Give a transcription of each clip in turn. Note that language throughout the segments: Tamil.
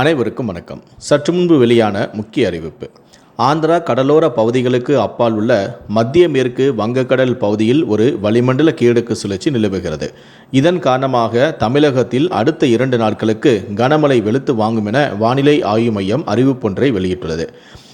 அனைவருக்கும் வணக்கம். சற்று முன்பு வெளியான முக்கிய அறிவிப்பு. ஆந்திரா கடலோர பகுதிகளுக்கு அப்பால் உள்ள மத்திய மேற்கு வங்கக்கடல் பகுதியில் ஒரு வளிமண்டல கீழடுக்கு சுழற்சி நிலவுகிறது. இதன் காரணமாக தமிழகத்தில் அடுத்த இரண்டு நாட்களுக்கு கனமழை வெளுத்து வாங்கும் என வானிலை ஆய்வு மையம் அறிவிப்பொன்றை வெளியிட்டுள்ளது.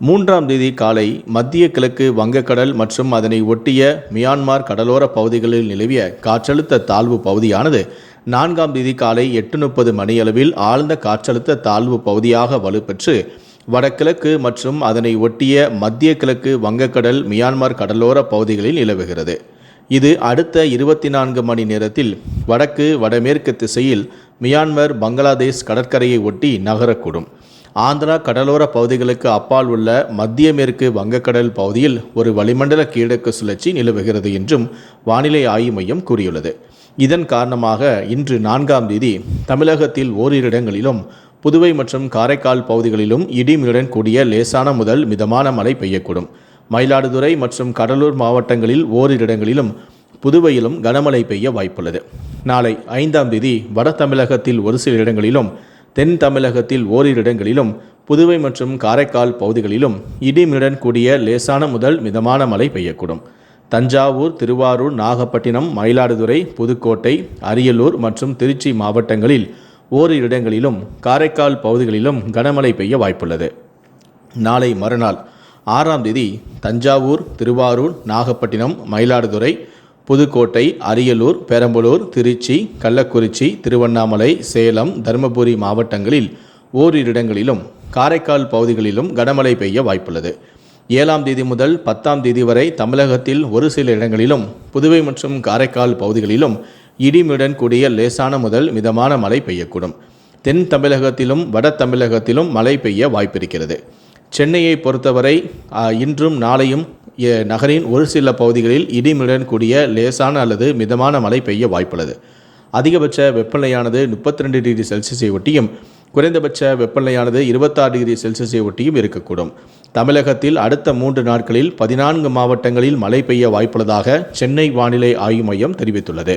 மூன்றாம் தேதி காலை மத்திய கிழக்கு வங்கக்கடல் மற்றும் அதனை ஒட்டிய மியான்மார் கடலோர பகுதிகளில் நிலவிய காற்றழுத்த தாழ்வு பகுதியானது நான்காம் தேதி காலை எட்டு முப்பது மணியளவில் ஆழ்ந்த காற்றழுத்த தாழ்வு பகுதியாக வலுப்பெற்று வடகிழக்கு மற்றும் அதனை ஒட்டிய மத்திய கிழக்கு வங்கக்கடல் மியான்மார் கடலோர பகுதிகளில் நிலவுகிறது. இது அடுத்த இருபத்தி நான்கு மணி நேரத்தில் வடக்கு வடமேற்கு திசையில் மியான்மர் பங்களாதேஷ் கடற்கரையை ஒட்டி நகரக்கூடும். ஆந்திரா கடலோர பகுதிகளுக்கு அப்பால் உள்ள மத்திய மேற்கு வங்கக்கடல் பகுதியில் ஒரு வளிமண்டல கீழக்கு சுழற்சி நிலவுகிறது என்றும் வானிலை ஆய்வு மையம் கூறியுள்ளது. இதன் காரணமாக இன்று நான்காம் தேதி தமிழகத்தில் ஓரிரு இடங்களிலும் புதுவை மற்றும் காரைக்கால் பகுதிகளிலும் இடிமியுடன் கூடிய லேசான முதல் மிதமான மழை பெய்யக்கூடும். மயிலாடுதுறை மற்றும் கடலூர் மாவட்டங்களில் ஓரிரு இடங்களிலும் புதுவையிலும் கனமழை பெய்ய வாய்ப்புள்ளது. நாளை ஐந்தாம் தேதி வட தமிழகத்தில் ஒரு சில இடங்களிலும் தென் தமிழகத்தில் ஓரிரு இடங்களிலும் புதுவை மற்றும் காரைக்கால் பகுதிகளிலும் இடிமிடன் கூடிய லேசான முதல் மிதமான மழை பெய்யக்கூடும். தஞ்சாவூர் திருவாரூர் நாகப்பட்டினம் மயிலாடுதுறை புதுக்கோட்டை அரியலூர் மற்றும் திருச்சி மாவட்டங்களில் ஓரிரு இடங்களிலும் காரைக்கால் பகுதிகளிலும் கனமழை பெய்ய வாய்ப்புள்ளது. நாளை மறுநாள் ஆறாம் தேதி தஞ்சாவூர் திருவாரூர் நாகப்பட்டினம் மயிலாடுதுறை புதுக்கோட்டை அரியலூர் பெரம்பலூர் திருச்சி கள்ளக்குறிச்சி திருவண்ணாமலை சேலம் தருமபுரி மாவட்டங்களில் ஓரிரு இடங்களிலும் காரைக்கால் பகுதிகளிலும் கனமழை பெய்ய வாய்ப்புள்ளது. ஏழாம் தேதி முதல் பத்தாம் தேதி வரை தமிழகத்தில் ஒரு சில இடங்களிலும் புதுவை மற்றும் காரைக்கால் பகுதிகளிலும் இடிமுடன் கூடிய லேசான முதல் மிதமான மழை பெய்யக்கூடும். தென் தமிழகத்திலும் வட தமிழகத்திலும் மழை பெய்ய வாய்ப்பிருக்கிறது. சென்னையை பொறுத்தவரை இன்றும் நாளையும் நகரின் ஒரு சில பகுதிகளில் இடிமுடன் கூடிய லேசான அல்லது மிதமான மழை பெய்ய வாய்ப்புள்ளது. அதிகபட்ச வெப்பநிலையானது முப்பத்தி ரெண்டு டிகிரி செல்சியஸை ஒட்டியும் குறைந்தபட்ச வெப்பநிலையானது இருபத்தாறு டிகிரி செல்சியஸை ஒட்டியும் இருக்கக்கூடும். தமிழகத்தில் அடுத்த மூன்று நாட்களில் பதினான்கு மாவட்டங்களில் மழை பெய்ய வாய்ப்புள்ளதாக சென்னை வானிலை ஆய்வு மையம் தெரிவித்துள்ளது.